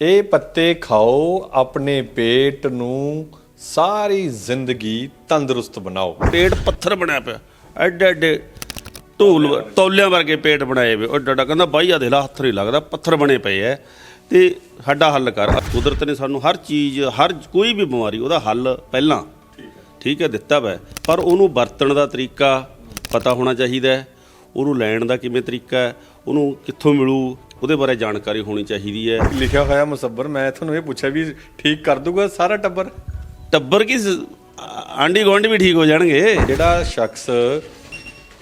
ਇਹ ਪੱਤੇ ਖਾਓ, ਆਪਣੇ ਪੇਟ ਨੂੰ ਸਾਰੀ ਜ਼ਿੰਦਗੀ ਤੰਦਰੁਸਤ ਬਣਾਓ। ਪੇਟ ਪੱਥਰ ਬਣਿਆ ਪਿਆ। ਐਡੇ ਐਡੇ ਢੋਲ ਤੌਲਿਆਂ ਵਰਗੇ ਪੇਟ ਬਣਾਏ ਵੇ। ਉਹ ਡਾਡਾ ਕਹਿੰਦਾ, ਬਾਈ ਆ ਦੇ ਲਾ, ਹੱਥ ਨਹੀਂ ਲੱਗਦਾ, ਪੱਥਰ ਬਣੇ ਪਏ ਐ। ਤੇ ਸਾਡਾ ਹੱਲ ਕਰ। ਕੁਦਰਤ ਨੇ ਸਾਨੂੰ ਹਰ ਚੀਜ਼, ਹਰ ਕੋਈ ਵੀ ਬਿਮਾਰੀ, ਉਹਦਾ ਹੱਲ ਪਹਿਲਾਂ ਠੀਕ ਹੈ, ਦਿੱਤਾ ਵੈ। ਪਰ ਉਹਨੂੰ ਵਰਤਣ ਦਾ ਤਰੀਕਾ ਪਤਾ ਹੋਣਾ ਚਾਹੀਦਾ ਉਹਨੂੰ ਲੈਣ ਦਾ ਕਿਵੇਂ ਤਰੀਕਾ ਹੈ? ਉਹਨੂੰ ਕਿੱਥੋਂ ਮਿਲੂ? ਉਹਦੇ ਬਾਰੇ ਜਾਣਕਾਰੀ ਹੋਣੀ ਚਾਹੀਦੀ ਹੈ। ਲਿਖਿਆ ਹੋਇਆ ਮੁਸੱਬਰ ਮੈਂ ਤੁਹਾਨੂੰ ਇਹ ਪੁੱਛਿਆ ਵੀ ਠੀਕ ਕਰ ਦੂਗਾ ਸਾਰਾ ਟੱਬਰ? ਟੱਬਰ ਕੀ ਸ- ਆਂਢੀ ਗੁਆਂਢੀ ਵੀ ਠੀਕ ਹੋ ਜਾਣਗੇ। ਜਿਹੜਾ ਸ਼ਖਸ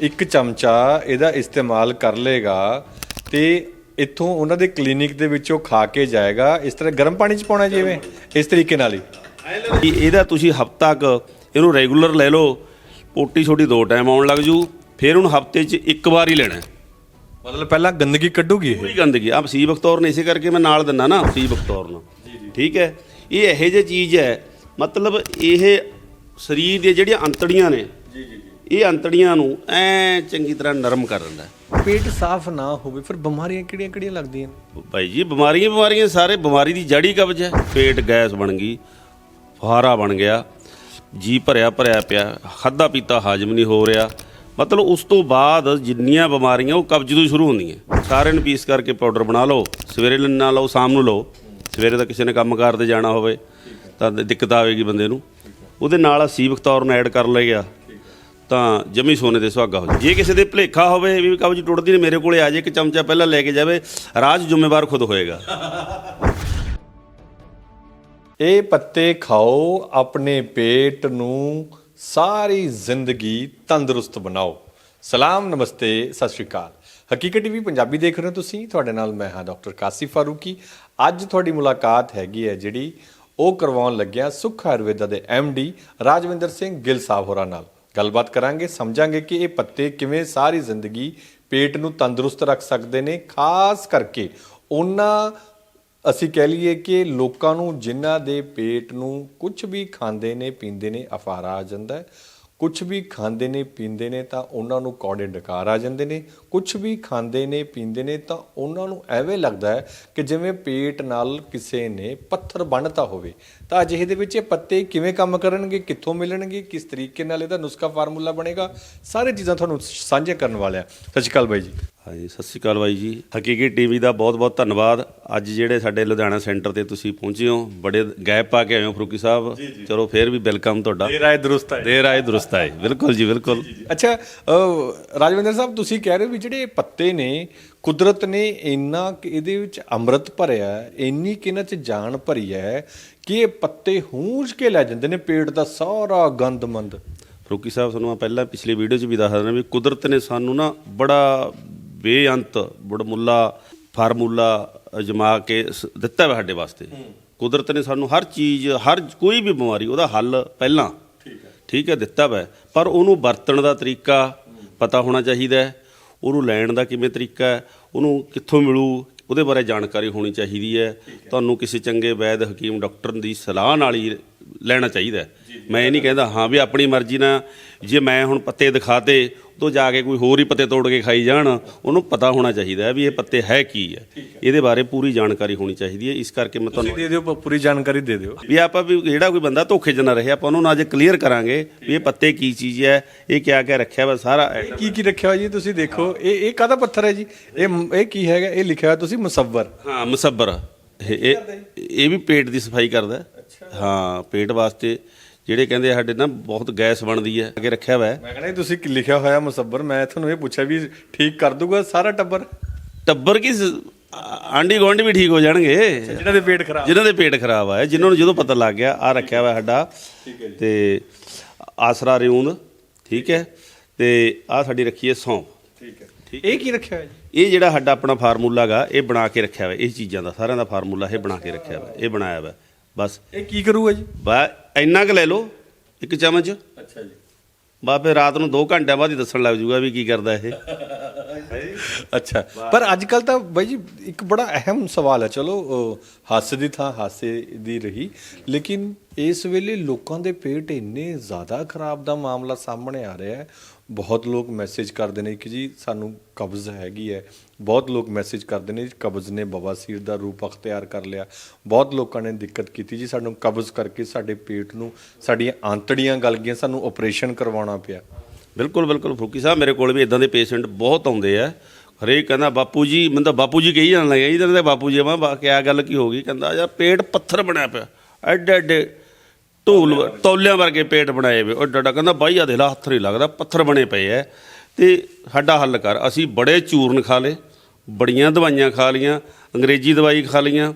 ਇੱਕ ਚਮਚਾ ਇਹਦਾ ਇਸਤੇਮਾਲ ਕਰ ਲੇਗਾ ਤੇ ਇੱਥੋਂ ਉਹਨਾਂ ਦੇ ਕਲੀਨਿਕ ਦੇ ਵਿੱਚੋਂ ਖਾ ਕੇ ਜਾਏਗਾ। ਇਸ ਤਰ੍ਹਾਂ ਗਰਮ ਪਾਣੀ ਚ ਪਾਉਣਾ ਜਿਵੇਂ ਇਸ ਤਰੀਕੇ ਨਾਲ ਹੀ। ਕਿ ਇਹਦਾ ਤੁਸੀਂ ਹਫਤਾ ਕ ਇਹਨੂੰ ਰੈਗੂਲਰ ਲੈ ਲਓ ਪੋਟੀ ਛੋਟੀ ਦੋ ਟਾਈਮ ਆਉਣ ਲੱਗ ਜੂ ਫਿਰ ਉਹਨੂੰ ਹਫ਼ਤੇ 'ਚ ਇੱਕ ਵਾਰ ਹੀ ਲੈਣਾ। ਹੈ। ਮਤਲਬ ਪਹਿਲਾਂ ਗੰਦਗੀ ਕੱਢੂਗੀ ਇਹ? ਕੋਈ ਗੰਦਗੀ। ਆ ਸੀ ਬਖਤੌਰ ਨੇ ਇਸੇ ਕਰਕੇ ਮੈਂ ਨਾਲ ਦਿੰਦਾ ਨਾ ਸੀ ਬਖਤੌਰ ਨੂੰ। ਠੀਕ ਹੈ? ਇਹ ਇਹੋ ਜਿਹੀ ਚੀਜ਼ ਹੈ ਮਤਲਬ ਇਹ ਸਰੀਰ ਦੀਆਂ ਜਿਹੜੀਆਂ ਅੰਤੜੀਆਂ ਨੇ ਜੀ ਜੀ ਇਹ ਅੰਤੜੀਆਂ ਨੂੰ ਐ ਚੰਗੀ ਤਰ੍ਹਾਂ ਨਰਮ ਕਰ ਦਿੰਦਾ ਹੈ। ਪੇਟ ਸਾਫ਼ ਨਾ ਹੋਵੇ ਫਿਰ ਬਿਮਾਰੀਆਂ ਕਿਹੜੀਆਂ ਕਿਹੜੀਆਂ ਲੱਗਦੀਆਂ? ਨੇ ਭਾਈ ਜੀ ਬਿਮਾਰੀਆਂ ਬਿਮਾਰੀਆਂ ਸਾਰੇ ਬਿਮਾਰੀ ਦੀ ਜੜੀ ਕਬਜ਼ ਹੈ। ਪੇਟ ਗੈਸ ਬਣ ਗਈ ਫੁਹਾਰਾ ਬਣ ਗਿਆ ਜੀ ਭਰਿਆ ਭਰਿਆ ਪਿਆ ਖਾਦਾ ਪੀਤਾ ਹਾਜ਼ਮ ਨਹੀਂ ਹੋ ਰਿਹਾ। ਮਤਲਬ ਉਸ ਤੋਂ ਬਾਅਦ ਜਿੰਨੀਆਂ ਬਿਮਾਰੀਆਂ ਉਹ ਕਬਜ਼ ਤੋਂ ਸ਼ੁਰੂ ਹੁੰਦੀਆਂ। ਸਾਰਿਆਂ ਨੂੰ ਪੀਸ ਕਰਕੇ ਪਾਊਡਰ ਬਣਾ ਲਓ, ਸਵੇਰੇ ਨਾ ਲਓ, ਸ਼ਾਮ ਨੂੰ ਲਓ। ਸਵੇਰੇ ਤਾਂ ਕਿਸੇ ਨੇ ਕੰਮਕਾਰ ਤੇ ਜਾਣਾ ਹੋਵੇ, ਤਾਂ ਦਿੱਕਤ ਆਵੇਗੀ ਬੰਦੇ ਨੂੰ। ਉਹਦੇ ਨਾਲ ਸੀਵਕ ਤੌਰ ਨੂੰ ਐਡ ਕਰ ਲਿਆ ਤਾਂ ਜਮੀ ਸੋਨੇ ਦੇ ਸੁਹਾਗਾ ਹੋ ਜਾਏ ਜੇ ਕਿਸੇ ਦੇ ਭਲੇਖਾ ਹੋਵੇ ਵੀ ਕਬਜ਼ ਟੁੱਟਦੀ ਨਹੀਂ, ਮੇਰੇ ਕੋਲੇ ਆ ਜੇ ਇੱਕ ਚਮਚਾ ਪਹਿਲਾਂ ਲੈ ਕੇ ਜਾਵੇ, ਰਾਜ ਜ਼ਿੰਮੇਵਾਰ ਖੁਦ ਹੋਏਗਾ। ਇਹ ਪੱਤੇ ਖਾਓ, ਆਪਣੇ ਪੇਟ ਨੂੰ ਸਾਰੀ ਜ਼ਿੰਦਗੀ ਤੰਦਰੁਸਤ ਬਣਾਓ। ਸਲਾਮ, ਨਮਸਤੇ, ਸਤਿ ਸ਼੍ਰੀ ਅਕਾਲ। ਹਕੀਕਤ ਟੀਵੀ ਪੰਜਾਬੀ ਦੇਖ ਰਹੇ ਹੋ ਤੁਸੀਂ। ਤੁਹਾਡੇ ਨਾਲ ਮੈਂ ਹਾਂ ਡਾਕਟਰ ਕਾਸਿਫ ਫਾਰੂਕੀ। ਅੱਜ ਤੁਹਾਡੀ ਮੁਲਾਕਾਤ ਹੈਗੀ ਹੈ ਜਿਹੜੀ ਉਹ ਕਰਵਾਉਣ ਲੱਗਿਆ ਸੁਖ ਆਯੁਰਵੇਦਾ ਦੇ ਡੀ ਰਾਜਵਿੰਦਰ ਸਿੰਘ ਗਿੱਲ ਸਾਹਿਬ ਹੋਰਾਂ ਨਾਲ। ਗੱਲਬਾਤ ਕਰਾਂਗੇ, ਸਮਝਾਂਗੇ ਕਿ ਇਹ ਪੱਤੇ ਕਿਵੇਂ ਸਾਰੀ ਜ਼ਿੰਦਗੀ ਪੇਟ ਨੂੰ ਤੰਦਰੁਸਤ ਰੱਖ ਸਕਦੇ ਨੇ। ਖਾਸ ਕਰਕੇ ਉਹਨਾਂ ਅਸੀਂ ਕਹਿ ਲਈਏ ਕਿ ਲੋਕਾਂ ਨੂੰ, ਜਿਨ੍ਹਾਂ ਦੇ ਪੇਟ ਨੂੰ ਕੁਝ ਵੀ ਖਾਂਦੇ ਨੇ, ਪੀਂਦੇ ਨੇ, ਅਫਾਰਾ ਆ ਜਾਂਦਾ ਹੈ। ਕੁਝ ਵੀ ਖਾਂਦੇ ਨੇ, ਪੀਂਦੇ ਨੇ ਤਾਂ ਉਹਨਾਂ ਨੂੰ ਕੌੜੇ ਡਕਾਰ ਆ ਜਾਂਦੇ ਨੇ। ਕੁਝ ਵੀ ਖਾਂਦੇ ਨੇ, ਪੀਂਦੇ ਨੇ ਤਾਂ ਉਹਨਾਂ ਨੂੰ ਐਵੇਂ ਲੱਗਦਾ ਹੈ ਕਿ ਜਿਵੇਂ ਪੇਟ ਨਾਲ ਕਿਸੇ ਨੇ ਪੱਥਰ ਬੰਨ੍ਹਤਾ ਹੋਵੇ। ਤਾਂ ਅਜਿਹੇ ਦੇ ਵਿੱਚ ਇਹ ਪੱਤੇ ਕਿਵੇਂ ਕੰਮ ਕਰਨਗੇ, ਕਿੱਥੋਂ ਮਿਲਣਗੇ, ਕਿਸ ਤਰੀਕੇ ਨਾਲ ਇਹਦਾ ਨੁਸਖਾ ਫਾਰਮੂਲਾ ਬਣੇਗਾ, ਸਾਰੇ ਚੀਜ਼ਾਂ ਤੁਹਾਨੂੰ ਸਾਂਝੇ ਕਰਨ ਵਾਲਿਆ ਸਤਿ ਸ਼੍ਰੀ ਅਕਾਲ ਬਾਈ ਜੀ। ਹਾਂਜੀ ਸਤਿ ਸ਼੍ਰੀ ਅਕਾਲ ਬਾਈ ਜੀ। ਹਕੀਕੀ ਟੀਵੀ ਦਾ ਬਹੁਤ-ਬਹੁਤ ਧੰਨਵਾਦ। ਅੱਜ ਜਿਹੜੇ ਸਾਡੇ ਲੁਧਿਆਣਾ ਸੈਂਟਰ ਤੇ ਤੁਸੀਂ ਪਹੁੰਚੇ ਹੋ ਬੜੇ ਗੈਪ ਪਾ ਕੇ ਆਏ ਹੋ ਫਰੂਕੀ ਸਾਹਿਬ। ਚਲੋ ਫੇਰ ਵੀ ਵੈਲਕਮ ਤੁਹਾਡਾ। ਇਹ ਰਾਏ ਦਰੁਸਤ ਹੈ ਦੇਰ ਆਏ ਦਰੁਸਤ ਆਏ। ਬਿਲਕੁਲ ਜੀ ਬਿਲਕੁਲ। ਅੱਛਾ ਰਾਜਵਿੰਦਰ ਸਾਹਿਬ ਤੁਸੀਂ ਕਹਿ ਰਹੇ ਹੋ ਵੀ ਜਿਹੜੇ ਪੱਤੇ ਨੇ ਕੁਦਰਤ ਨੇ ਇੰਨਾ ਕਿ ਇਹਦੇ ਵਿੱਚ ਅੰਮ੍ਰਿਤ ਭਰਿਆ ਇੰਨੀ ਕਿ ਇਹਨਾਂ 'ਚ ਜਾਨ ਭਰੀ ਹੈ ਕਿ ਇਹ ਪੱਤੇ ਹੂੰਝ ਕੇ ਲੈ ਜਾਂਦੇ ਨੇ ਪੇਟ ਦਾ ਸਾਰਾ ਗੰਦਮੰਦ। ਫਰੂਕੀ ਸਾਹਿਬ ਤੁਹਾਨੂੰ ਮੈਂ ਪਹਿਲਾਂ ਪਿਛਲੀ ਵੀਡੀਓ 'ਚ ਵੀ ਦੱਸ ਦਿੰਦਾ ਵੀ ਕੁਦਰਤ ਨੇ ਸਾਨੂੰ ਨਾ ਬੜਾ ਬੇਅੰਤ ਬੜਮੁੱਲਾ ਫਾਰਮੂਲਾ ਅਜਮਾ ਕੇ ਦਿੱਤਾ ਹੈ ਸਾਡੇ ਵਾਸਤੇ। ਕੁਦਰਤ ਨੇ ਸਾਨੂੰ ਹਰ ਚੀਜ਼ ਹਰ ਕੋਈ ਵੀ ਬਿਮਾਰੀ ਉਹਦਾ ਹੱਲ ਪਹਿਲਾਂ ਠੀਕ ਹੈ। ਦਿੱਤਾ ਵੈ। ਪਰ ਉਹਨੂੰ ਵਰਤਣ ਦਾ ਤਰੀਕਾ ਪਤਾ ਹੋਣਾ ਚਾਹੀਦਾ ਹੈ। ਉਹਨੂੰ ਲੈਣ ਦਾ ਕਿਵੇਂ ਤਰੀਕਾ ਹੈ ਉਹਨੂੰ ਕਿੱਥੋਂ ਮਿਲੂ ਉਹਦੇ ਬਾਰੇ ਜਾਣਕਾਰੀ ਹੋਣੀ ਚਾਹੀਦੀ ਹੈ। ਤੁਹਾਨੂੰ ਕਿਸੇ ਚੰਗੇ ਵੈਦ ਹਕੀਮ ਡਾਕਟਰ ਦੀ ਸਲਾਹ ਨਾਲ ਹੀ ਲੈਣਾ ਚਾਹੀਦਾ ਹੈ। ਮੈਂ ਇਹ ਨਹੀਂ ਕਹਿੰਦਾ ਹਾਂ ਵੀ ਆਪਣੀ ਮਰਜ਼ੀ ਨਾਲ ਜੇ ਮੈਂ ਹੁਣ ਪੱਤੇ ਦਿਖਾਤੇ ਉਦੋਂ ਜਾ ਕੇ ਕੋਈ ਹੋਰ ਹੀ ਪੱਤੇ ਤੋੜ ਕੇ ਖਾਈ ਜਾਣ ਉਹਨੂੰ ਪਤਾ ਹੋਣਾ ਚਾਹੀਦਾ ਹੈ ਵੀ ਇਹ ਪੱਤੇ ਹੈ ਕੀ ਹੈ। ਇਹਦੇ ਬਾਰੇ ਪੂਰੀ ਜਾਣਕਾਰੀ ਹੋਣੀ ਚਾਹੀਦੀ ਹੈ। ਇਸ ਕਰਕੇ ਮੈਂ ਤੁਹਾਨੂੰ ਦੇ ਦਿਓ ਪੂਰੀ ਜਾਣਕਾਰੀ ਦੇ ਦਿਓ। ਵੀ ਆਪਾਂ ਵੀ ਜਿਹੜਾ ਕੋਈ ਬੰਦਾ ਧੋਖੇ 'ਚ ਨਾ ਰਹੇ ਆਪਾਂ ਉਹਨੂੰ ਅੱਜ ਕਲੀਅਰ ਕਰਾਂਗੇ ਵੀ ਇਹ ਪੱਤੇ ਕੀ ਚੀਜ਼ ਹੈ ਇਹ ਕਿਆ ਕਿਆ ਰੱਖਿਆ ਵਾ ਸਾਰਾ ਕੀ ਕੀ ਰੱਖਿਆ ਹੋਇਆ ਜੀ ਤੁਸੀਂ ਦੇਖੋ ਇਹ ਇਹ ਕਾਹਦਾ ਪੱਥਰ ਹੈ ਜੀ? ਇਹ ਇਹ ਕੀ ਹੈਗਾ? ਇਹ ਲਿਖਿਆ ਹੋਇਆ ਤੁਸੀਂ ਮੁਸੱਵਰ। ਹਾਂ ਮੁਸੱਬਰ ਇਹ ਇਹ ਇਹ ਵੀ ਪੇਟ ਦੀ ਸਫ਼ਾਈ ਕਰਦਾ। ਹਾਂ ਪੇਟ ਵਾਸਤੇ ਜਿਹੜੇ ਕਹਿੰਦੇ ਸਾਡੇ ਨਾ ਬਹੁਤ ਗੈਸ ਬਣਦੀ ਹੈ ਅੱਗੇ ਰੱਖਿਆ ਹੋਇਆ। ਮੈਂ ਕਹਿੰਦਾ ਤੁਸੀਂ ਕੀ ਲਿਖਿਆ ਹੋਇਆ ਮੁਸੱਵਰ ਮੈਂ ਤੁਹਾਨੂੰ ਇਹ ਪੁੱਛਿਆ ਵੀ ਠੀਕ ਕਰ ਦੂਗਾ ਸਾਰਾ ਟੱਬਰ? ਟੱਬਰ ਕੀ ਸ- ਆਂਢੀ ਗੁਆਂਢੀ ਵੀ ਠੀਕ ਹੋ ਜਾਣਗੇ? ਜਿਹਨਾਂ ਦੇ ਪੇਟ ਖਰਾਬ। ਜਿਨ੍ਹਾਂ ਦੇ ਪੇਟ ਖਰਾਬ ਆ ਜਿਨ੍ਹਾਂ ਨੂੰ ਜਦੋਂ ਪਤਾ ਲੱਗ ਗਿਆ ਆ ਰੱਖਿਆ ਹੋਇਆ ਸਾਡਾ। ਤੇ ਆਸਰਾ ਰਿਉਂਦ ਠੀਕ ਹੈ? ਤੇ ਆ ਸਾਡੀ ਰੱਖੀ ਹੈ ਸੌਂਫ। ਠੀਕ ਹੈ। ਇਹ ਕੀ ਰੱਖਿਆ ਹੋਇਆ ਜੀ? ਇਹ ਜਿਹੜਾ ਸਾਡਾ ਆਪਣਾ ਫਾਰਮੂਲਾ ਗਾ ਇਹ ਬਣਾ ਕੇ ਰੱਖਿਆ ਹੋਇਆ ਇਹ ਚੀਜ਼ਾਂ ਦਾ ਸਾਰਿਆਂ ਦਾ ਫਾਰਮੂਲਾ ਇਹ ਬਣਾ ਕੇ ਰੱਖਿਆ ਹੋਇਆ ਇਹ ਬਣਾਇਆ ਹੋਇਆ ਬਸ। ਇਹ ਕੀ ਕਰੂਗਾ ਜੀ? ਬਾ ਇੰਨਾ ਕੁ ਲੈ ਲਓ ਇੱਕ ਚਮਚ। ਅੱਛਾ ਜੀ। ਬਾ ਫਿਰ ਰਾਤ ਨੂੰ 2 ਘੰਟਿਆਂ ਬਾਅਦ ਹੀ ਦੱਸਣ ਲੱਗ ਜੂਗਾ ਵੀ ਕੀ ਕਰਦਾ ਇਹ। ਅੱਛਾ। ਪਰ ਅੱਜ ਕੱਲ ਤਾਂ ਬਾਈ ਜੀ ਇੱਕ ਬੜਾ ਅਹਿਮ ਸਵਾਲ ਹੈ। ਚਲੋ ਹਾਸੇ ਦੀ ਥਾਂ ਹਾਸੇ ਦੀ ਰਹੀ ਲੇਕਿਨ ਇਸ ਵੇਲੇ ਲੋਕਾਂ ਦੇ ਪੇਟ ਇੰਨੇ ਜ਼ਿਆਦਾ ਖਰਾਬ ਦਾ ਮਾਮਲਾ ਸਾਹਮਣੇ ਆ ਰਿਹਾ ਹੈ। ਬਹੁਤ ਲੋਕ ਮੈਸੇਜ ਕਰਦੇ ਨੇ ਕਿ ਜੀ ਸਾਨੂੰ ਕਬਜ਼ ਹੈਗੀ ਹੈ। ਬਹੁਤ ਲੋਕ ਮੈਸੇਜ ਕਰਦੇ ਨੇ ਜੀ, ਕਬਜ਼ ਨੇ ਬਵਾਸੀਰ ਦਾ ਰੂਪ ਅਖਤਿਆਰ ਕਰ ਲਿਆ। ਬਹੁਤ ਲੋਕਾਂ ਨੇ ਦਿੱਕਤ ਕੀਤੀ ਜੀ, ਸਾਨੂੰ ਕਬਜ਼ ਕਰਕੇ ਸਾਡੇ ਪੇਟ ਨੂੰ, ਸਾਡੀਆਂ ਆਂਤੜੀਆਂ ਗਲ ਗਈਆਂ, ਸਾਨੂੰ ਆਪਰੇਸ਼ਨ ਕਰਵਾਉਣਾ ਪਿਆ। ਬਿਲਕੁਲ ਬਿਲਕੁਲ। ਫੁਕੀ ਸਾਹਿਬ, ਮੇਰੇ ਕੋਲ ਵੀ ਇਦਾਂ ਦੇ ਪੇਸ਼ੈਂਟ ਬਹੁਤ ਆਉਂਦੇ ਆ। ਹਰੇਕ ਕਹਿੰਦਾ, ਬਾਪੂ ਜੀ, ਮੈਨੂੰ ਤਾਂ ਬਾਪੂ ਜੀ ਕਹੀ ਜਾਣ ਲੱਗਾ ਜੀ ਤੇ ਬਾਪੂ ਜੀ, ਮੈਂ ਬਾ ਕਿਆ ਗੱਲ ਕੀ ਹੋ ਗਈ? ਕਹਿੰਦਾ, ਯਾਰ ਪੇਟ ਪੱਥਰ ਬਣਿਆ ਪਿਆ। ਐਡੇ ਐਡੇ ਢੋਲ ਵ- ਤੌਲਿਆਂ ਵਰਗੇ ਪੇਟ ਬਣਾਏ ਵੇ ਉਹ ਡਾਡਾ ਕਹਿੰਦਾ, ਬਾਈ ਆ ਦੇ ਲਾ, ਹੱਥ ਨਹੀਂ ਲੱਗਦਾ, ਪੱਥਰ ਬਣੇ ਪਏ ਐ। ਤੇ ਸਾਡਾ ਹੱਲ ਕਰ, ਅਸੀਂ ਬੜੇ ਚੂਰਨ ਖਾ ਲੇ ਬੜੀਆਂ ਦਵਾਈਆਂ ਖਾ ਲੀਆਂ ਅੰਗਰੇਜ਼ੀ ਦਵਾਈ ਖਾ ਲੀਆਂ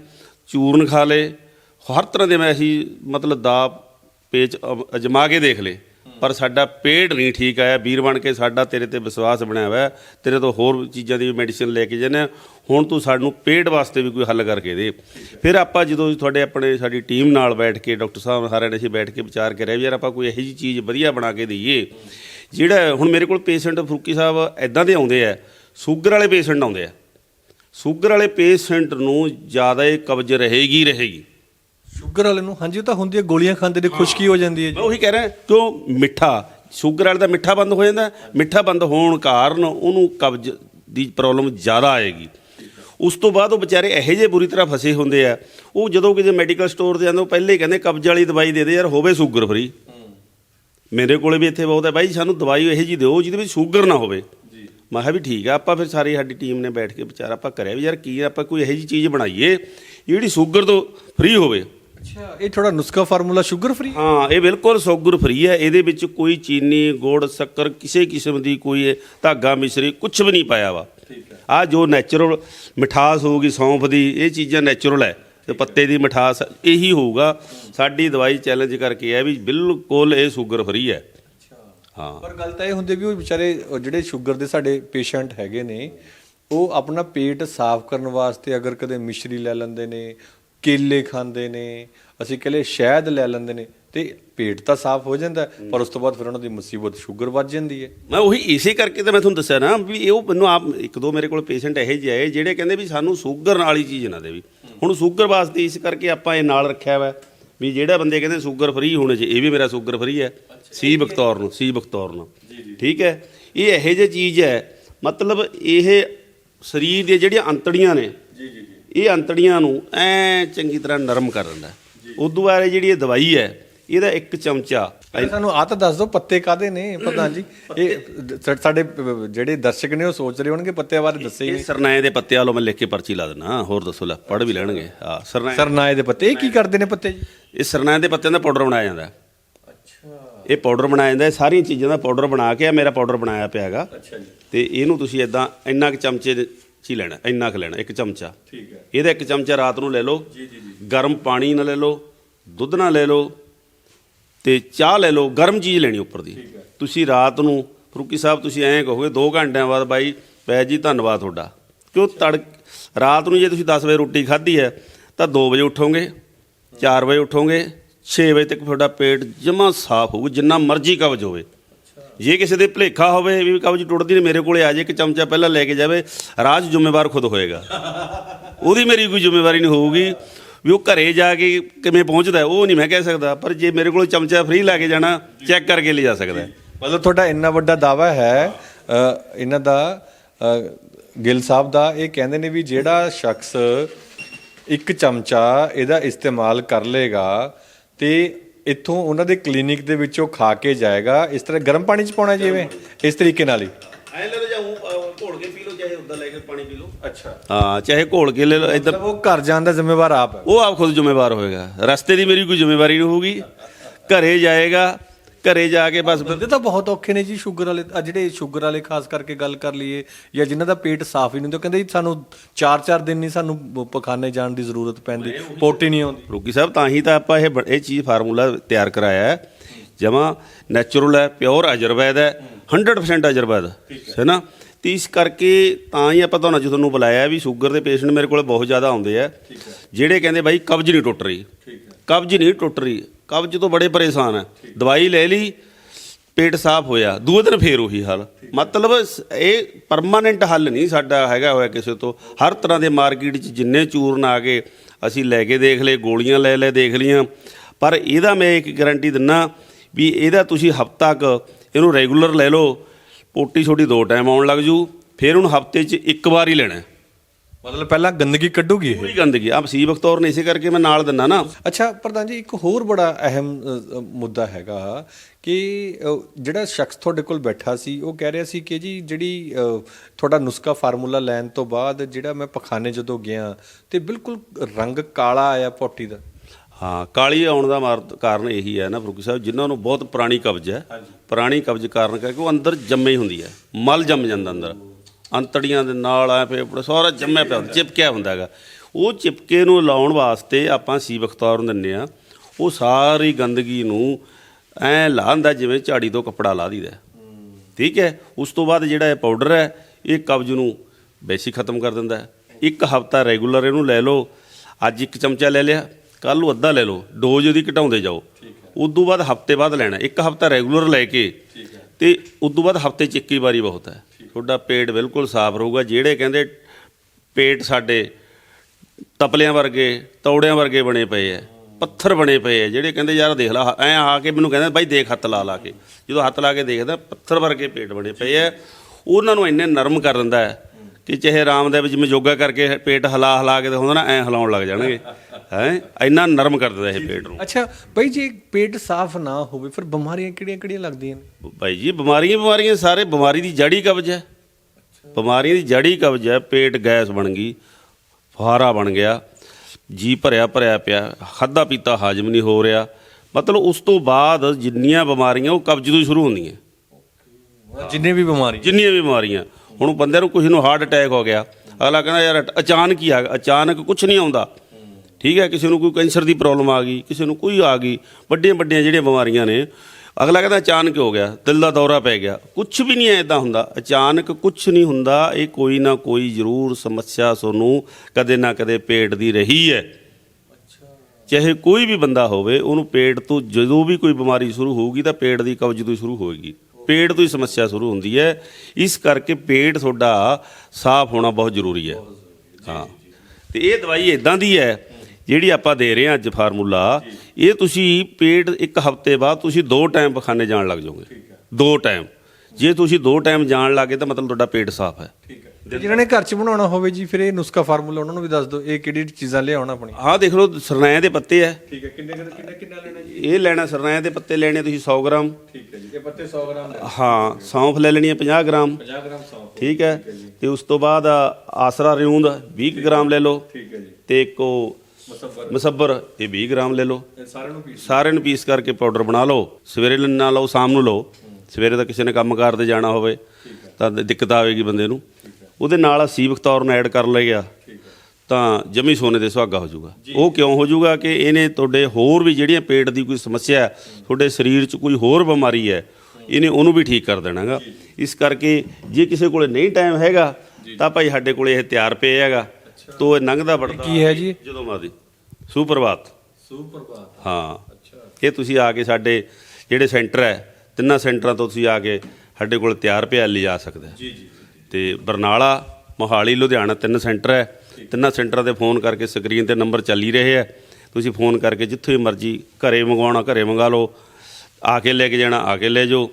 ਚੂਰਨ ਖਾ ਲੇ ਹਰ ਤਰ੍ਹਾਂ ਦੇ ਮੈਂ ਅਸੀਂ ਮਤਲਬ ਦਾ ਪੇਚ ਅਜਮਾ ਕੇ ਦੇਖ ਲੇ ਪਰ ਸਾਡਾ ਪੇਟ ਨਹੀਂ ਠੀਕ ਆਇਆ, ਵੀਰ ਬਣ ਕੇ ਸਾਡਾ ਤੇਰੇ ਤੇ ਵਿਸ਼ਵਾਸ ਬਣਿਆ ਹੋਇਆ, ਤੇਰੇ ਤੋਂ ਹੋਰ ਚੀਜ਼ਾਂ ਦੀ ਮੈਡੀਸਿਨ ਲੈ ਕੇ ਜਾਂਦੇ ਹਾਂ ਹੁਣ ਤੂੰ ਸਾਨੂੰ ਪੇਟ ਵਾਸਤੇ ਵੀ ਕੋਈ ਹੱਲ ਕਰਕੇ ਦੇ। ਫਿਰ ਆਪਾਂ ਜਦੋਂ ਤੁਹਾਡੇ ਆਪਣੇ ਸਾਡੀ ਟੀਮ ਨਾਲ ਬੈਠ ਕੇ, ਡਾਕਟਰ ਸਾਹਿਬ ਸਾਰਿਆਂ ਨੇ ਅਸੀਂ ਬੈਠ ਕੇ ਵਿਚਾਰ ਕਰਿਆ ਵੀ ਯਾਰ ਆਪਾਂ ਕੋਈ ਇਹੋ ਜਿਹੀ ਚੀਜ਼ ਵਧੀਆ ਬਣਾ ਕੇ ਦਈਏ, ਜਿਹੜਾ ਹੁਣ ਮੇਰੇ ਕੋਲ ਪੇਸ਼ੈਂਟ ਫਰੂਕੀ ਸਾਹਿਬ ਐਦਾਂ ਦੇ ਆਉਂਦੇ ਆ ਸ਼ੂਗਰ ਵਾਲੇ ਪੇਸ਼ੈਂਟ ਆਉਂਦੇ ਆ। ਸ਼ੂਗਰ ਵਾਲੇ ਪੇਸ਼ੈਂਟ ਨੂੰ ਜ਼ਿਆਦਾ ਹੀ ਕਬਜ਼ ਰਹੇਗੀ ਰਹੇਗੀ। ਸ਼ੂਗਰ ਵਾਲੇ ਨੂੰ ਹਾਂਜੀ ਉਹ ਤਾਂ ਹੁੰਦੀ ਹੈ ਗੋਲੀਆਂ ਖਾਂਦੇ ਨੇ ਖੁਸ਼ਕੀ ਹੋ ਜਾਂਦੀ ਹੈ ਜੀ। ਮੈਂ ਉਹੀ ਕਹਿ ਰਿਹਾ ਕਿਉਂ ਮਿੱਠਾ ਸ਼ੂਗਰ ਵਾਲੇ ਦਾ ਮਿੱਠਾ ਬੰਦ ਹੋ ਜਾਂਦਾ ਮਿੱਠਾ ਬੰਦ ਹੋਣ ਕਾਰਨ ਉਹਨੂੰ ਕਬਜ਼ ਦੀ ਪ੍ਰੋਬਲਮ ਜ਼ਿਆਦਾ ਆਏਗੀ। ਉਸ ਤੋਂ ਬਾਅਦ ਉਹ ਵਿਚਾਰੇ ਇਹੋ ਜਿਹੇ ਬੁਰੀ ਤਰ੍ਹਾਂ ਫਸੇ ਹੁੰਦੇ ਆ। ਉਹ ਜਦੋਂ ਕਿਤੇ ਮੈਡੀਕਲ ਸਟੋਰ ਤੇ ਜਾਂਦੇ ਉਹ ਪਹਿਲੇ ਹੀ ਕਹਿੰਦੇ ਕਬਜ਼ ਵਾਲੀ ਦਵਾਈ ਦੇ ਦੇ ਯਾਰ ਹੋਵੇ ਸ਼ੂਗਰ ਫਰੀ। ਮੇਰੇ ਕੋਲੇ ਵੀ ਇੱਥੇ ਬਹੁਤ ਹੈ। ਬਾਈ ਸਾਨੂੰ ਦਵਾਈ ਇਹੋ ਜਿਹੀ ਦਿਓ ਜਿਹਦੇ ਵਿੱਚ ਸ਼ੂਗਰ ਨਾ ਹੋਵੇ। ਜੀ ਮੈਂ ਕਿਹਾ ਵੀ ਠੀਕ ਆ ਆਪਾਂ ਫਿਰ ਸਾਰੀ ਸਾਡੀ ਟੀਮ ਨੇ ਬੈਠ ਕੇ ਵਿਚਾਰ ਆਪਾਂ ਕਰਿਆ ਵੀ ਯਾਰ ਕੀ ਆਪਾਂ ਕੋਈ ਇਹੋ ਜਿਹੀ ਚੀਜ਼ ਬਣਾਈਏ ਜਿਹੜੀ ਸ਼ੂਗਰ ਤੋਂ ਫ੍ਰੀ ਹੋਵੇ। ਅੱਛਾ ਇਹ ਥੋੜਾ ਨੁਸਖਾ ਫਾਰਮੂਲਾ ਸ਼ੂਗਰ ਫ੍ਰੀ ਹਾਂ ਇਹ ਬਿਲਕੁਲ ਸ਼ੂਗਰ ਫ੍ਰੀ ਹੈ ਇਹਦੇ ਵਿੱਚ ਕੋਈ ਚੀਨੀ ਗੁੜ ਸ਼ੱਕਰ ਕਿਸੇ ਕਿਸਮ ਦੀ ਕੋਈ ਧਾਗਾ ਮਿਸ਼ਰੀ ਕੁਝ ਵੀ ਨਹੀਂ ਪਾਇਆ ਵਾ। ਆ। ਜੋ ਨੈਚੁਰਲ ਮਿਠਾਸ ਹੋਊਗੀ ਸੌਂਫ ਦੀ ਇਹ ਚੀਜ਼ਾਂ ਨੈਚੁਰਲ ਹੈ ਤੇ ਪੱਤੇ ਦੀ ਮਿਠਾਸ ਇਹੀ ਹੋਊਗਾ। ਸਾਡੀ ਦਵਾਈ ਚੈਲੰਜ ਕਰਕੇ ਹੈ ਵੀ ਬਿਲਕੁਲ ਇਹ ਸ਼ੂਗਰ ਫ੍ਰੀ ਹੈ ਹਾਂ। ਪਰ ਗੱਲ ਤਾਂ ਇਹ ਹੁੰਦੀ ਵੀ ਉਹ ਵਿਚਾਰੇ ਜਿਹੜੇ ਸ਼ੂਗਰ ਦੇ ਸਾਡੇ ਪੇਸ਼ੈਂਟ ਹੈਗੇ ਨੇ ਉਹ ਆਪਣਾ ਪੇਟ ਸਾਫ਼ ਕਰਨ ਵਾਸਤੇ ਅਗਰ ਕਦੇ ਮਿਸ਼ਰੀ ਲੈ ਲੈਂਦੇ ਨੇ ਕੇਲੇ ਖਾਂਦੇ ਨੇ ਅਸੀਂ ਕਹਿੰਦੇ ਸ਼ਹਿਦ ਲੈ ਲੈਂਦੇ ਨੇ ਤੇ ਪੇਟ ਤਾਂ ਸਾਫ਼ ਹੋ ਜਾਂਦਾ ਹੈ, ਪਰ ਉਸ ਤੋਂ ਬਾਅਦ ਫਿਰ ਉਹਨਾਂ ਦੀ ਮੁਸੀਬਤ ਸ਼ੂਗਰ ਵੱਧ ਜਾਂਦੀ ਹੈ। ਮੈਂ ਉਹੀ ਇਸੇ ਕਰਕੇ ਤਾਂ ਮੈਂ ਤੁਹਾਨੂੰ ਦੱਸਿਆ ਨਾ ਵੀ ਇਹ ਉਹ ਮੈਨੂੰ ਆਪ ਇੱਕ ਦੋ ਮੇਰੇ ਕੋਲ ਪੇਸ਼ੈਂਟ ਇਹੋ ਜਿਹੇ ਆਏ ਜਿਹੜੇ ਕਹਿੰਦੇ ਵੀ ਸਾਨੂੰ ਸ਼ੂਗਰ ਵਾਲੀ ਚੀਜ਼ ਨਾ ਦੇਵੀ। ਹੁਣ ਸ਼ੂਗਰ ਵਾਸਤੇ ਇਸ ਕਰਕੇ ਆਪਾਂ ਇਹ ਨਾਲ ਰੱਖਿਆ ਵਾ ਵੀ ਜਿਹੜਾ ਬੰਦੇ ਕਹਿੰਦੇ ਸ਼ੂਗਰ ਫ੍ਰੀ ਹੋਣੇ ਚ ਇਹ ਵੀ ਮੇਰਾ ਸ਼ੂਗਰ ਫ੍ਰੀ ਹੈ। ਸੀ ਬਖਤੌਰ ਨੂੰ ਸੀ ਬਖਤੌਰ ਨੂੰ। ਠੀਕ ਹੈ? ਇਹ ਇਹੋ ਜਿਹੀ ਚੀਜ਼ ਹੈ ਮਤਲਬ ਇਹ ਸਰੀਰ ਦੀਆਂ ਜਿਹੜੀਆਂ ਅੰਤੜੀਆਂ ਨੇ ਜੀ ਜੀ ਇਹ ਅੰਤੜੀਆਂ ਨੂੰ ਐ ਚੰਗੀ ਤਰ੍ਹਾਂ ਨਰਮ ਕਰ ਦਿੰਦਾ ਉਦੋਂ ਬਾਅਦ ਜਿਹੜੀ ਇਹ ਦਵਾਈ ਹੈ ਇਹਦਾ ਇੱਕ ਚਮਚਾ ਸਾਨੂੰ ਆ ਤਾਂ ਦੱਸ ਦਿਓ ਪੱਤੇ ਕਾਦੇ ਨੇ ਪ੍ਰਧਾਨ ਜੀ? ਇਹ ਦ- ਸਾਡੇ ਜਿਹੜੇ ਦਰਸ਼ਕ ਨੇ ਉਹ ਸੋਚ ਰਹੇ ਹੋਣਗੇ ਪੱਤਿਆਂ ਬਾਰੇ ਦੱਸੇ ਇਹ ਸਰਨਾਏ ਦੇ ਪੱਤੇ ਵਾਲੋ ਮੈਂ ਲਿਖ ਕੇ ਪਰਚੀ ਲਾ ਦਿੰਦਾ। ਹੋਰ ਦੱਸੋ ਲੈ ਪੜ ਵੀ ਲੈਣਗੇ। ਹਾਂ ਸਰਨਾਏ ਸਰਨਾਏ ਦੇ ਪੱਤੇ ਇਹ ਕੀ ਕਰਦੇ ਨੇ ਪੱਤੇ ਜੀ? ਇਹ ਸਰਨਾਏ ਦੇ ਪੱਤਿਆਂ ਦਾ ਪਾਊਡਰ ਬਣਾਇਆ ਜਾਂਦਾ ਇਹ ਪਾਊਡਰ ਬਣਾਇਆ ਜਾਂਦਾ ਸਾਰੀਆਂ ਚੀਜ਼ਾਂ ਦਾ ਪਾਊਡਰ ਬਣਾ ਕੇ ਆ ਮੇਰਾ ਪਾਊਡਰ ਬਣਾਇਆ ਪਿਆ ਹੈਗਾ। ਅੱਛਾ ਜੀ। ਤੇ ਇਹਨੂੰ ਤੁਸੀਂ ਇਦਾਂ ਇੰਨਾ ਕੁ ਚਮਚੇ ਚ ਹੀ ਲੈਣਾ ਇੰਨਾ ਕੁ ਲੈਣਾ ਇੱਕ ਚਮਚਾ। ਠੀਕ ਹੈ। ਇਹਦਾ ਇੱਕ ਚਮਚਾ ਰਾਤ ਨੂੰ ਲੈ ਲਓ ਜੀ ਜੀ ਜੀ। ਗਰਮ ਪਾਣੀ ਨਾਲ ਲੈ ਲਓ ਦੁੱਧ ਨਾਲ ਲੈ ਲਓ ਤੇ ਚਾਹ ਲੈ ਲਓ ਗਰਮ ਚੀਜ਼ ਲੈਣੀ ਉੱਪਰ ਦੀ। ਤੁਸੀਂ ਰਾਤ ਨੂੰ ਫਰੂਕੀ ਸਾਹਿਬ ਤੁਸੀਂ ਐਂ ਕਹੋਗੇ 2 ਘੰਟਿਆਂ ਬਾਅਦ ਬਾਈ ਪੈ ਜੀ ਧੰਨਵਾਦ ਤੁਹਾਡਾ। ਕਿਉਂ ਤੜ ਰਾਤ ਨੂੰ ਜੇ ਤੁਸੀਂ 10 ਵਜੇ ਰੋਟੀ ਖਾਧੀ ਹੈ ਤਾਂ 2 ਵਜੇ ਉਠੋਗੇ 4 ਵਜੇ ਉਠੋਗੇ 6 ਵਜੇ ਤੱਕ ਤੁਹਾਡਾ ਪੇਟ ਜਮਾ ਸਾਫ਼ ਹੋਊ, ਜਿੰਨਾ ਮਰਜ਼ੀ ਕਬਜ਼ ਹੋਵੇ। ਜੇ ਕਿਸੇ ਦੇ ਭਲੇਖਾ ਹੋਵੇ ਵੀ ਕਬਜ਼ ਟੁੱਟਦੀ ਨੇ ਮੇਰੇ ਕੋਲੇ ਆ ਜੇ ਇੱਕ ਚਮਚਾ ਪਹਿਲਾਂ ਲੈ ਕੇ ਜਾਵੇ, ਰਾਜ ਜ਼ਿੰਮੇਵਾਰ ਖੁਦ ਹੋਏਗਾ। ਉਹਦੀ ਮੇਰੀ ਕੋਈ ਜ਼ਿੰਮੇਵਾਰੀ ਨਹੀਂ ਹੋਊਗੀ ਵੀ ਉਹ ਘਰੇ ਜਾ ਕੇ ਕਿਵੇਂ ਪਹੁੰਚਦਾ ਉਹ ਨਹੀਂ ਮੈਂ ਕਹਿ ਸਕਦਾ, ਪਰ ਜੇ ਮੇਰੇ ਕੋਲ ਚਮਚਾ ਫ੍ਰੀ ਲੈ ਕੇ ਜਾਣਾ, ਚੈੱਕ ਕਰਕੇ ਲੈ ਜਾ ਸਕਦਾ ਮਤਲਬ ਤੁਹਾਡਾ ਇੰਨਾ ਵੱਡਾ ਦਾਵਾ ਹੈ ਇਹਨਾਂ ਦਾ ਗਿੱਲ ਸਾਹਿਬ ਦਾ, ਇਹ ਕਹਿੰਦੇ ਨੇ ਵੀ ਜਿਹੜਾ ਸ਼ਖਸ ਇੱਕ ਚਮਚਾ ਇਹਦਾ ਇਸਤੇਮਾਲ ਕਰ ਲੇਗਾ ਤੇ ਇੱਥੋਂ ਉਹਨਾਂ ਦੇ ਕਲੀਨਿਕ ਦੇ ਵਿੱਚੋਂ ਖਾ ਕੇ ਜਾਏਗਾ। ਇਸ ਤਰ੍ਹਾਂ ਗਰਮ ਪਾਣੀ ਚ ਪਾਉਣਾ ਜਿਵੇਂ? ਇਸ ਤਰੀਕੇ ਨਾਲ ਹੀ। ਐ ਲੈ ਲਓ ਜਾਂ ਘੋਲ ਕੇ ਪੀ ਲਓ ਚਾਹੇ ਉਦਾਂ ਲੈ ਕੇ ਪਾਣੀ ਪੀ ਲਓ। ਅੱਛਾ। ਹਾਂ ਚਾਹੇ ਘੋਲ ਕੇ ਲੈ ਲਓ ਇੱਧਰ ਉਹ ਘਰ ਜਾਣ ਦਾ ਜ਼ਿੰਮੇਵਾਰ ਆਪ ਹੈ। ਉਹ ਆਪ ਖੁਦ ਜ਼ਿੰਮੇਵਾਰ ਹੋਏਗਾ। ਰਸਤੇ ਦੀ ਮੇਰੀ ਕੋਈ ਜ਼ਿੰਮੇਵਾਰੀ ਨਹੀਂ ਹੋਊਗੀ। ਘਰੇ ਜਾਏਗਾ ਘਰੇ ਜਾ ਕੇ ਬਸ ਬੰਦੇ ਤਾਂ ਬਹੁਤ ਔਖੇ ਨੇ ਜੀ ਸ਼ੂਗਰ ਵਾਲੇ ਆ ਜਿਹੜੇ ਸ਼ੂਗਰ ਵਾਲੇ ਖਾਸ ਕਰਕੇ ਗੱਲ ਕਰ ਲਈਏ ਜਾਂ ਜਿਨ੍ਹਾਂ ਦਾ ਪੇਟ ਸਾਫ਼ ਹੀ ਨਹੀਂ ਹੁੰਦਾ ਉਹ ਕਹਿੰਦੇ ਜੀ ਸਾਨੂੰ 4-4 ਦਿਨ ਨਹੀਂ ਸਾਨੂੰ ਪ- ਪਖਾਨੇ ਜਾਣ ਦੀ ਜ਼ਰੂਰਤ ਪੈਂਦੀ ਪੋਟੀ ਨਹੀਂ ਆਉਂਦੀ। ਰੋਗੀ ਸਾਹਿਬ ਤਾਂ ਹੀ ਤਾਂ ਆਪਾਂ ਇਹ ਬ- ਇਹ ਚੀਜ਼ ਫਾਰਮੂਲਾ ਤਿਆਰ ਕਰਾਇਆ ਹੈ। ਜਮਾ ਨੈਚੁਰਲ ਹੈ ਪਿਓਰ ਅਜਰਵੈਦ ਹੈ 100% ਅਜਰਵੈਦ ਹੈ ਨਾ? ਤੇ ਇਸ ਕਰਕੇ ਤਾਂ ਹੀ ਆਪਾਂ ਤੁਹਾਨੂੰ ਅੱਜ ਤੁਹਾਨੂੰ ਬੁਲਾਇਆ ਵੀ ਸ਼ੂਗਰ ਦੇ ਪੇਸ਼ੈਂਟ ਮੇਰੇ ਕੋਲ ਬਹੁਤ ਜ਼ਿਆਦਾ ਆਉਂਦੇ ਆ। ਜਿਹੜੇ ਕਹਿੰਦੇ ਬਾਈ ਕਬਜ਼ ਨਹੀਂ ਟੁੱਟ ਰਹੀ। ਕਬਜ਼ ਨਹੀਂ ਟੁੱਟ ਰਹੀ। ਕਬਜ਼ ਤੋਂ ਬੜੇ ਪਰੇਸ਼ਾਨ ਹੈ। ਦਵਾਈ ਲੈ ਲਈ ਪੇਟ ਸਾਫ਼ ਹੋਇਆ। ਦੂਏ ਦਿਨ ਫੇਰ ਉਹੀ ਹਾਲ। ਮਤਲਬ ਇਹ ਪਰਮਾਨੈਂਟ ਹੱਲ ਨਹੀਂ ਸਾਡਾ ਹੈਗਾ ਹੋਇਆ ਕਿਸੇ ਤੋਂ। ਹਰ ਤਰ੍ਹਾਂ ਦੇ ਮਾਰਕੀਟ 'ਚ ਜਿੰਨੇ ਚੂਰਨ ਆ ਗਏ ਅਸੀਂ ਲੈ ਕੇ ਦੇਖ ਲਏ ਗੋਲੀਆਂ ਲੈ ਲੈ ਦੇਖ ਲੀਆਂ ਪਰ ਇਹਦਾ ਮੈਂ ਇੱਕ ਗਾਰੰਟੀ ਦਿੰਨਾ ਵੀ ਇਹਦਾ ਤੁਸੀਂ ਹਫ਼ਤਾ ਕ ਇਹਨੂੰ ਰੈਗੂਲਰ ਲੈ ਲਓ। ਪੋਟੀ ਛੋਟੀ ਦੋ ਟਾਈਮ ਆਉਣ ਲੱਗ ਜੂ ਫਿਰ ਉਹਨੂੰ ਹਫ਼ਤੇ 'ਚ ਇੱਕ ਵਾਰ ਹੀ ਲੈਣਾ। ਮਤਲਬ ਪਹਿਲਾਂ ਗੰਦਗੀ ਕੱਢੂਗੀ ਇਹ? ਕੋਈ ਗੰਦਗੀ ਆ ਸੀ ਬਖਤੌਰ ਨੇ ਇਸੇ ਕਰਕੇ ਮੈਂ ਨਾਲ ਦਿੰਦਾ ਨਾ। ਅੱਛਾ ਪ੍ਰਧਾਨ ਜੀ ਇੱਕ ਹੋਰ ਬੜਾ ਅਹਿਮ ਅ, ਮੁੱਦਾ ਹੈਗਾ ਕਿ ਅ, ਜਿਹੜਾ ਸ਼ਖਸ ਤੁਹਾਡੇ ਕੋਲ ਬੈਠਾ ਸੀ ਉਹ ਕਹਿ ਰਿਹਾ ਸੀ ਕਿ ਜੀ ਜਿਹੜੀ ਅ, ਤੁਹਾਡਾ ਨੁਸਖਾ ਫਾਰਮੂਲਾ ਲੈਣ ਤੋਂ ਬਾਅਦ ਜਿਹੜਾ ਮੈਂ ਪਖਾਨੇ ਜਦੋਂ ਗਿਆ ਤੇ ਬਿਲਕੁਲ ਰੰਗ ਕਾਲਾ ਆਇਆ ਪੋਟੀ ਦਾ। ਹਾਂ ਕਾਲੀ ਆਉਣ ਦਾ ਮਾਰ ਕਾਰਨ ਇਹੀ ਹੈ ਨਾ ਫਰੂਕੀ ਸਾਹਿਬ ਜਿਨ੍ਹਾਂ ਨੂੰ ਬਹੁਤ ਪੁਰਾਣੀ ਕਬਜ਼ ਹੈ। ਪੁਰਾਣੀ ਕਬਜ਼ ਕਾਰਨ ਕਰਕੇ ਉਹ ਅੰਦਰ ਜੰਮੇ ਹੀ ਹੁੰਦੀ ਹੈ। ਮਲ ਜੰਮ ਜਾਂਦਾ ਅੰਦਰ। ਅੰਤੜੀਆਂ ਦੇ ਨਾਲ ਆ ਫੇਫੜੇ ਸਾਰਾ ਜੰਮਿਆ ਪਿਆ ਹੁੰਦਾ ਚਿਪਕਿਆ ਹੁੰਦਾ ਹੈਗਾ। ਉਹ ਚਿਪਕੇ ਨੂੰ ਲਾਉਣ ਵਾਸਤੇ ਆਪਾਂ ਸੀ ਬਖਤੌਰ ਨੂੰ ਦਿੰਨੇ ਆ। ਉਹ ਸਾਰੀ ਗੰਦਗੀ ਨੂੰ ਐ ਲਾਉਂਦਾ ਜਿਵੇਂ ਝਾੜੀ ਤੋਂ ਕੱਪੜਾ ਲਾ ਦੀਦਾ ਠੀਕ ਹੈ? ਉਸ ਤੋਂ ਬਾਅਦ ਜਿਹੜਾ ਇਹ ਪਾਊਡਰ ਹੈ ਇਹ ਕਬਜ਼ ਨੂੰ ਹੀ ਖਤਮ ਕਰ ਦਿੰਦਾ ਹੈ। ਇੱਕ ਹਫਤਾ ਰੈਗੂਲਰ ਇਹਨੂੰ ਲੈ ਲਓ। ਅੱਜ ਇੱਕ ਚਮਚਾ ਲੈ ਲਿਆ। ਕੱਲ ਨੂੰ ਅੱਧਾ ਲੈ ਲਓ ਡੋਜ਼ ਉਹਦੀ ਘਟਾਉਂਦੇ ਜਾਓ। ਉਸ ਤੋਂ ਬਾਅਦ ਹਫ਼ਤੇ ਬਾਅਦ ਲੈਣਾ ਇੱਕ ਹਫਤਾ ਰੈਗੂਲਰ ਲੈ ਕੇ ਤੇ ਉਸ ਤੋਂ ਬਾਅਦ ਹਫ਼ਤੇ 'ਚ ਇੱਕ ਹੀ ਵਾਰੀ ਬਹੁਤ ਹੈ। ਤੁਹਾਡਾ ਪੇਟ ਬਿਲਕੁਲ ਸਾਫ਼ ਰਹੂਗਾ ਜਿਹੜੇ ਕਹਿੰਦੇ ਪੇਟ ਸਾਡੇ ਤਪਲਿਆਂ ਵਰਗੇ ਤੌੜਿਆਂ ਵਰਗੇ ਬਣੇ ਪਏ ਐ ਪੱਥਰ ਬਣੇ ਪਏ ਐ ਜਿਹੜੇ ਕਹਿੰਦੇ ਯਾਰ ਦੇਖ ਲਾ ਐ ਆ ਕੇ ਮੈਨੂੰ ਕਹਿੰਦੇ ਬਾਈ ਦੇਖ ਹੱਥ ਲਾ ਲਾ ਕੇ। ਜਦੋਂ ਹੱਥ ਲਾ ਕੇ ਦੇਖਦਾ ਪੱਥਰ ਵਰਗੇ ਪੇਟ ਬਣੇ ਪਏ ਐ ਉਹਨਾਂ ਨੂੰ ਇੰਨੇ ਨਰਮ ਕਰ ਦਿੰਦਾ ਹੈ ਕਿ ਚਾਹੇ ਆਰਾਮ ਦੇ ਵਿੱਚ ਜਿਵੇਂ ਯੋਗਾ ਕਰਕੇ ਪੇਟ ਹਿਲਾ ਹਿਲਾ ਕੇ ਦਿਖਾਉਂਦਾ ਨਾ ਐ ਹਿਲਾਉਣ ਲੱਗ ਜਾਣਗੇ। ਹੈ? ਇੰਨਾ ਨਰਮ ਕਰ ਦਿੰਦਾ ਇਹ ਪੇਟ ਨੂੰ। ਅੱਛਾ ਭਾਈ ਜੀ ਪੇਟ ਸਾਫ਼ ਨਾ ਹੋਵੇ ਫਿਰ ਬਿਮਾਰੀਆਂ ਕਿਹੜੀਆਂ ਕਿਹੜੀਆਂ ਲੱਗਦੀਆਂ ਨੇ? ਭਾਈ ਜੀ ਬਿਮਾਰੀਆਂ ਬਿਮਾਰੀਆਂ ਸਾਰੇ। ਬਿਮਾਰੀ ਦੀ ਜੜੀ ਕਬਜ਼ ਹੈ। ਬਿਮਾਰੀਆਂ ਦੀ ਜੜੀ ਕਬਜ਼ ਹੈ। ਪੇਟ ਗੈਸ ਬਣ ਗਈ ਫੁਹਾਰਾ ਬਣ ਗਿਆ ਜੀ ਭਰਿਆ ਭਰਿਆ ਪਿਆ ਖਾਧਾ ਪੀਤਾ ਹਾਜ਼ਮ ਨਹੀਂ ਹੋ ਰਿਹਾ। ਮਤਲਬ ਉਸ ਤੋਂ ਬਾਅਦ ਜਿੰਨੀਆਂ ਬਿਮਾਰੀਆਂ ਉਹ ਕਬਜ਼ ਤੋਂ ਸ਼ੁਰੂ ਹੁੰਦੀਆਂ। ਜਿੰਨੇ ਵੀ ਬਿਮਾਰੀ। ਜਿੰਨੀਆਂ ਵੀ ਬਿਮਾਰੀਆਂ। ਹੁਣ ਬੰਦੇ ਨੂੰ ਕਿਸੇ ਨੂੰ ਹਾਰਟ ਅਟੈਕ ਹੋ ਗਿਆ ਅਗਲਾ ਕਹਿੰਦਾ ਯਾਰ ਅਚਾਨਕ ਹੀ ਆ ਗਿਆ ਅਚਾਨਕ ਕੁਝ ਨਹੀਂ ਆਉਂਦਾ। ਠੀਕ ਹੈ, ਕਿਸੇ ਨੂੰ ਕੋਈ ਕੈਂਸਰ ਦੀ ਪ੍ਰੋਬਲਮ ਆ ਗਈ, ਕਿਸੇ ਨੂੰ ਕੋਈ ਆ ਗਈ ਵੱਡੀਆਂ ਵੱਡੀਆਂ ਜਿਹੜੀਆਂ ਬਿਮਾਰੀਆਂ ਨੇ, ਅਗਲਾ ਕਹਿੰਦਾ ਅਚਾਨਕ ਹੋ ਗਿਆ, ਦਿਲ ਦਾ ਦੌਰਾ ਪੈ ਗਿਆ। ਕੁਝ ਵੀ ਨਹੀਂ ਐਦਾਂ ਹੁੰਦਾ, ਅਚਾਨਕ ਕੁਝ ਨਹੀਂ ਹੁੰਦਾ, ਇਹ ਕੋਈ ਨਾ ਕੋਈ ਜ਼ਰੂਰ ਸਮੱਸਿਆ ਤੁਹਾਨੂੰ ਕਦੇ ਨਾ ਕਦੇ ਪੇਟ ਦੀ ਰਹੀ ਹੈ। ਚਾਹੇ ਕੋਈ ਵੀ ਬੰਦਾ ਹੋਵੇ, ਉਹਨੂੰ ਪੇਟ ਤੋਂ ਜਦੋਂ ਵੀ ਕੋਈ ਬਿਮਾਰੀ ਸ਼ੁਰੂ ਹੋਊਗੀ ਤਾਂ ਪੇਟ ਦੀ ਕਬਜ਼ ਤੋਂ ਸ਼ੁਰੂ ਹੋਏਗੀ। ਪੇਟ ਤੋਂ ਹੀ ਸਮੱਸਿਆ ਸ਼ੁਰੂ ਹੁੰਦੀ ਹੈ। ਇਸ ਕਰਕੇ ਪੇਟ ਤੁਹਾਡਾ ਸਾਫ਼ ਹੋਣਾ ਬਹੁਤ ਜ਼ਰੂਰੀ ਹੈ। ਹਾਂ। ਤੇ ਇਹ ਦਵਾਈ ਇਦਾਂ ਦੀ ਹੈ ਜਿਹੜੀ ਆਪਾਂ ਦੇ ਰਹੇ ਹਾਂ ਅੱਜ ਫਾਰਮੂਲਾ ਇਹ ਤੁਸੀਂ ਪੇਟ ਇੱਕ ਹਫ਼ਤੇ ਬਾਅਦ ਤੁਸੀਂ ਦੋ ਟਾਈਮ ਪਖਾਨੇ ਜਾਣ ਲੱਗ ਜਾਓਗੇ। ਦੋ ਟਾਈਮ। ਜੇ ਤੁਸੀਂ ਦੋ ਟਾਈਮ ਜਾਣ ਲੱਗੇ ਤਾਂ ਮਤਲਬ ਤੁਹਾਡਾ ਪੇਟ ਸਾਫ਼ ਹੈ। ਤੇ ਜਿਨ੍ਹਾਂ ਨੇ ਘਰ 'ਚ ਬਣਾਉਣਾ ਹੋਵੇ ਜੀ ਫਿਰ ਇਹ ਨੁਸਖਾ ਫਾਰਮੂਲਾ ਉਹਨਾਂ ਨੂੰ ਵੀ ਦੱਸ ਦਿਓ ਇਹ ਕਿਹੜੀ ਚੀਜ਼ਾਂ ਲਿਆਉਣਾ ਆਪਣੀ। ਆਹ ਦੇਖ ਲਓ ਸਰਨਾਏ ਦੇ ਪੱਤੇ ਹੈ। ਠੀਕ ਹੈ ਕਿੰਨੇ ਕਿੰਨਾ ਕਿੰਨਾ ਲੈਣਾ ਜੀ? ਇਹ ਲੈਣਾ ਸਰਨਾਏ ਦੇ ਪੱਤੇ ਲੈਣੇ ਤੁਸੀਂ 100 ਗ੍ਰਾਮ। ਠੀਕ ਹੈ ਜੀ ਇਹ ਪੱਤੇ 100 ਗ੍ਰਾਮ ਹਾਂ ਸੌਂਫ ਲੈ ਲੈਣੀ ਹੈ 50 ਗ੍ਰਾਮ। 50 ਗ੍ਰਾਮ ਸੌਂਫ। ਠੀਕ ਹੈ। ਤੇ ਉਸ ਤੋਂ ਬਾਅਦ ਆਸਰਾ ਰਿਉਂਦ 20 ਕੁ ਗ੍ਰਾਮ ਲੈ ਲਓ। ਠੀਕ ਹੈ ਜੀ। ਤੇ ਇੱਕ ਉਹ ਮਸੱਬਰ। ਇਹ 20 ਗ੍ਰਾਮ ਲੈ ਲਓ। ਸਾਰਿਆਂ ਨੂੰ ਪੀਸ। ਸਾਰਿਆਂ ਨੂੰ ਪੀਸ ਕਰਕੇ ਪਾਊਡਰ ਬਣਾ ਲਓ। ਸਵੇਰੇ ਨਾ ਲਓ ਸ਼ਾਮ ਨੂੰ ਲਓ। ਸਵੇਰੇ ਤਾਂ ਕਿਸੇ ਨੇ ਕੰਮਕਾਰ ਤੇ ਜਾਣਾ ਹੋਵੇ ਤਾਂ ਦਿੱਕਤ ਆਵੇਗੀ ਬੰਦੇ ਨੂੰ। ਉਹਦੇ ਨਾਲ ਸੀ ਬਖਤੌਰ ਨੂੰ ਐਡ ਕਰ ਲਏਗਾ ਤਾਂ ਜਮੀ ਸੋਨੇ ਦੇ ਸੁਹਾਗਾ ਹੋ ਜਾਊਗਾ। ਉਹ ਕਿਉਂ ਹੋ ਜਾਊਗਾ ਕਿ ਇਹਨੇ ਤੁਹਾਡੇ ਹੋਰ ਵੀ ਜਿਹੜੀਆਂ ਪੇਟ ਦੀ ਕੋਈ ਸਮੱਸਿਆ ਹੈ ਤੁਹਾਡੇ ਸਰੀਰ 'ਚ ਕੋਈ ਹੋਰ ਬਿਮਾਰੀ ਹੈ ਇਹਨੇ ਉਹਨੂੰ ਵੀ ਠੀਕ ਕਰ ਦੇਣਾਗਾ। ਇਸ ਕਰਕੇ ਜੇ ਕਿਸੇ ਕੋਲੇ ਨਹੀਂ ਟਾਈਮ ਹੈਗਾ ਤਾਂ ਭਾਈ ਸਾਡੇ ਕੋਲੇ ਇਹ ਤਿਆਰ ਪਿਆ ਹੈਗਾ। ਤੋ ਇਹ ਲੰਘਦਾ ਵੜਦਾ ਕੀ ਹੈ ਜੀ? ਜਦੋਂ ਮਰਜ਼ੀ ਸੁਪਰਭਾਤ ਸੁਪਰਭਾਤ ਹਾਂ। ਇਹ ਤੁਸੀਂ ਆ ਕੇ ਸਾਡੇ ਜਿਹੜੇ ਸੈਂਟਰ ਹੈ ਤਿੰਨਾਂ ਸੈਂਟਰਾਂ ਤੋਂ ਤੁਸੀਂ ਆ ਕੇ ਸਾਡੇ ਕੋਲ ਤਿਆਰ ਪਿਆ ਲਿਜਾ ਸਕਦੇ ਜੀ ਜੀ ਤੇ ਬਰਨਾਲਾ ਮੋਹਾਲੀ ਲੁਧਿਆਣਾ ਤਿੰਨ ਸੈਂਟਰ ਹੈ। ਤਿੰਨਾਂ ਸੈਂਟਰਾਂ ਤੇ ਫੋਨ ਕਰਕੇ ਸਕਰੀਨ ਤੇ ਨੰਬਰ ਚੱਲ ਹੀ ਰਹੇ ਹੈ। ਤੁਸੀਂ ਫੋਨ ਕਰਕੇ ਜਿੱਥੇ ਮਰਜ਼ੀ ਘਰੇ ਮੰਗਵਾਉਣਾ ਘਰੇ ਮੰਗਾ ਲਓ। ਆ ਕੇ ਲੈ ਕੇ ਜਾਣਾ ਆ ਕੇ ਲੈ ਜਾਓ।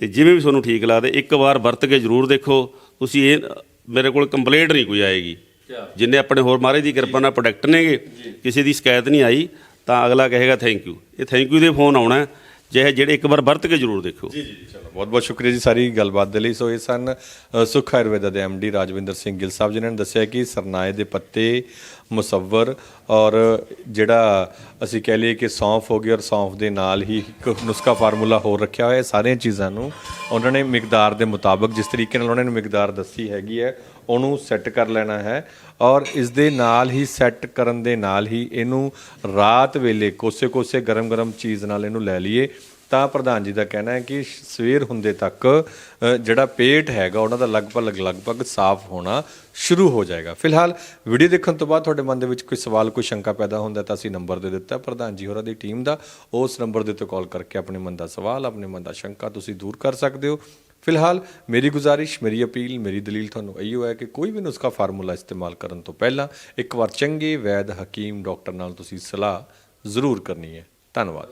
ਤੇ ਜਿਵੇਂ ਵੀ ਤੁਹਾਨੂੰ ਠੀਕ ਲੱਗਦਾ ਇੱਕ ਵਾਰ ਵਰਤ ਕੇ ਜ਼ਰੂਰ ਦੇਖੋ। ਤੁਸੀਂ ਇਹ ਮੇਰੇ ਕੋਲ ਕੰਪਲੇਂਟ ਨਹੀਂ ਕੋਈ ਆਏਗੀ। ਜਿੰਨੇ ਆਪਣੇ ਹੋਰ ਮਹਾਰਾਜ ਦੀ ਕਿਰਪਾ ਨਾਲ ਪ੍ਰੋਡਕਟ ਨੇਗੇ ਕਿਸੇ ਦੀ ਸ਼ਿਕਾਇਤ ਨਹੀਂ ਆਈ ਤਾਂ ਅਗਲਾ ਕਹੇਗਾ ਥੈਂਕ ਯੂ ਇਹ ਥੈਂਕ ਯੂ ਦੇ ਫੋਨ ਆਉਣਾ ਹੈ। ਜਿਹੇ ਜਿਹੜੇ ਇੱਕ ਵਾਰ ਵਰਤ ਕੇ ਜ਼ਰੂਰ ਦੇਖੋ। ਜੀ ਜੀ ਚਲੋ। ਬਹੁਤ ਬਹੁਤ ਸ਼ੁਕਰੀਆ ਜੀ ਸਾਰੀ ਗੱਲਬਾਤ ਦੇ ਲਈ। ਸੋ ਇਹ ਸਨ ਸੁੱਖ ਆਯੁਰਵੇਦਾ ਦੇ ਡੀ ਰਾਜਵਿੰਦਰ ਸਿੰਘ ਗਿੱਲ ਸਾਹਿਬ ਜਿਨ੍ਹਾਂ ਨੇ ਦੱਸਿਆ ਕਿ ਸਰਨਾਏ ਦੇ ਪੱਤੇ ਮੁਸੱਵਰ ਔਰ ਜਿਹੜਾ ਅਸੀਂ ਕਹਿ ਲਈਏ ਕਿ ਸੌਂਫ ਹੋ ਗਿਆ ਔਰ ਸੌਂਫ ਦੇ ਨਾਲ ਹੀ ਇੱਕ ਨੁਸਖਾ ਫਾਰਮੂਲਾ ਹੋਰ ਰੱਖਿਆ ਹੋਇਆ ਹੈ ਸਾਰੀਆਂ ਚੀਜ਼ਾਂ ਨੂੰ ਉਹਨਾਂ ਨੇ ਮਿਕਦਾਰ ਦੇ ਮੁਤਾਬਕ ਜਿਸ ਤਰੀਕੇ ਨਾਲ ਉਹਨਾਂ ਨੇ ਮਿਕਦਾਰ ਦੱਸੀ ਹੈਗੀ ਹੈ ਉਹਨੂੰ ਸੈੱਟ ਕਰ ਲੈਣਾ ਹੈ ਔਰ ਇਸ ਦੇ ਨਾਲ ਹੀ ਸੈੱਟ ਕਰਨ ਦੇ ਨਾਲ ਹੀ ਇਹਨੂੰ ਰਾਤ ਵੇਲੇ ਕੋਸੇ-ਕੋਸੇ ਗਰਮ-ਗਰਮ ਚੀਜ਼ ਨਾਲ ਇਹਨੂੰ ਲੈ ਲਈਏ। ਤਾਂ ਪ੍ਰਧਾਨ ਜੀ ਦਾ ਕਹਿਣਾ ਹੈ ਕਿ ਸਵੇਰ ਹੁੰਦੇ ਤੱਕ ਜਿਹੜਾ ਪੇਟ ਹੈਗਾ ਉਹਨਾਂ ਦਾ ਲਗਭਗ ਲਗਭਗ ਸਾਫ਼ ਹੋਣਾ ਸ਼ੁਰੂ ਹੋ ਜਾਏਗਾ। ਫਿਲਹਾਲ ਵੀਡੀਓ ਦੇਖਣ ਤੋਂ ਬਾਅਦ ਤੁਹਾਡੇ ਮਨ ਦੇ ਵਿੱਚ ਕੋਈ ਸਵਾਲ, ਕੋਈ ਸ਼ੰਕਾ ਪੈਦਾ ਹੁੰਦਾ ਤਾਂ ਅਸੀਂ ਨੰਬਰ ਦੇ ਦਿੱਤਾ। ਪ੍ਰਧਾਨ ਜੀ ਹੋਰਾਂ ਦੀ ਟੀਮ ਦਾ ਉਸ ਨੰਬਰ ਦੇ ਉੱਤੇ ਕਾਲ ਕਰਕੇ ਆਪਣੇ ਮਨ ਦਾ ਸਵਾਲ, ਆਪਣੇ ਮਨ ਦਾ ਸ਼ੰਕਾ ਤੁਸੀਂ ਦੂਰ ਕਰ ਸਕਦੇ ਹੋ। ਫਿਲਹਾਲ ਮੇਰੀ ਗੁਜ਼ਾਰਿਸ਼, ਮੇਰੀ ਅਪੀਲ, ਮੇਰੀ ਦਲੀਲ ਤੁਹਾਨੂੰ ਇਹੀ ਹੈ ਕਿ ਕੋਈ ਵੀ ਨੁਸਖਾ ਫਾਰਮੂਲਾ ਇਸਤੇਮਾਲ ਕਰਨ ਤੋਂ ਪਹਿਲਾਂ ਇੱਕ ਵਾਰ ਚੰਗੇ ਵੈਦ ਹਕੀਮ ਡਾਕਟਰ ਨਾਲ ਤੁਸੀਂ ਸਲਾਹ ਜ਼ਰੂਰ ਕਰਨੀ ਹੈ। ਧੰਨਵਾਦ।